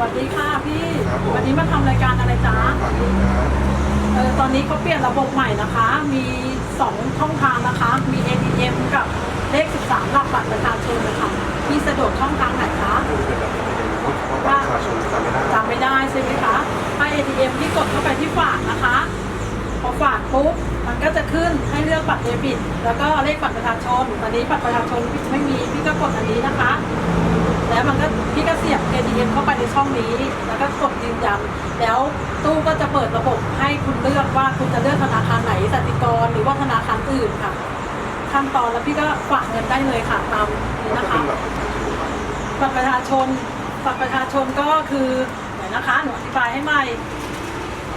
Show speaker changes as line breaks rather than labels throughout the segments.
วัสดีค่ะพี่
ครับผม
วันนี้มาทำรายการอะไรจ๊ะ
ฝากด้วยครับ
เออตอนนี้เขาเปลี่ยนระบบใหม่นะคะ มี2ช่องทางนะคะ มี ATM กับเลข 13 หลักบัตรประชาชนนะคะพี่สะดวกช่องทางไหนคะ
ดูเป็นแบบเพราะบัตรประชาชนจำไม่ได้
จำไม่ได้ใช่ไหมคะถ้า ATM ที่กดเข้าไปที่ฝากนะคะ พอฝากปุ๊บมันก็จะขึ้นให้เลือกบัตรเดบิต แล้วก็เลขบัตรประชาชนตอนนี้บัตรประชาชนไม่มีพี่ก็กดอันนี้นะคะ แล้วมันก็พี่ก็เสียบ ATM เข้าไปในช่องนี้ แล้วก็กดยืนยัน แล้วตู้ก็จะเปิดระบบให้คุณเลือกว่าคุณจะเลือกธนาคารไหนสติกรหรือว่าธนาคารอื่นค่ะขั้นตอนแล้วพี่ก็ฝากเงินได้เลยค่ะตามนี้นะคะ
บบ
บัตรประชาชนบัตรประชาชนก็คือเดี๋ยวนะคะหนูอธิบายให้ใหม่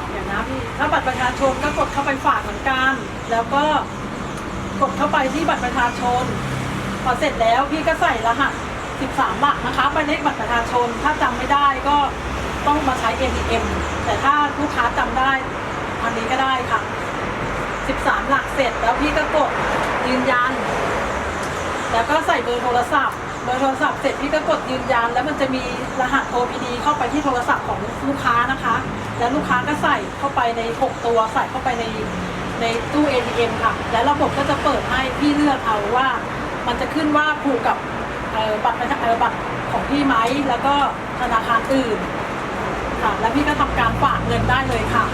เดี๋ยวนะพี่ถ้าบัตรประชาชนก็กดเข้าไปฝากเหมือนกัน แล้วก็กดเข้าไปที่บัตรประชาชน พอเสร็จแล้วพี่ก็ใส่รหัส 13 หลักนะคะไปเลขบัตรประชาชน ถ้าจำไม่ได้ก็ต้องมาใช้ ATM แต่ถ้าลูกค้าจำได้อันนี้ก็ได้ค่ะ 13 หลักเสร็จแล้วพี่ก็กดยืนยัน แล้วก็ใส่เบอร์โทรศัพท์ เบอร์โทรศัพท์เสร็จพี่ก็กดยืนยัน แล้วมันจะมีรหัส OPD เข้าไปที่โทรศัพท์ของลูกค้านะคะ แล้วลูกค้าก็ใส่เข้าไปใน 6 ตัวใส่เข้าไปในในตู้ ATM ค่ะ แล้วระบบก็จะเปิดให้พี่เลือกเอาว่า มันจะขึ้นว่าผูกกับ เอ่อบัตรประชาเอ่อบัตรของพี่ไหมแล้วก็ธนาคารอื่นค่ะแล้วพี่ก็ทำการฝากเงินได้เลยค่ะ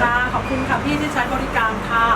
ค่ะขอบคุณค่ะพี่ที่ใช้บริการค่ะ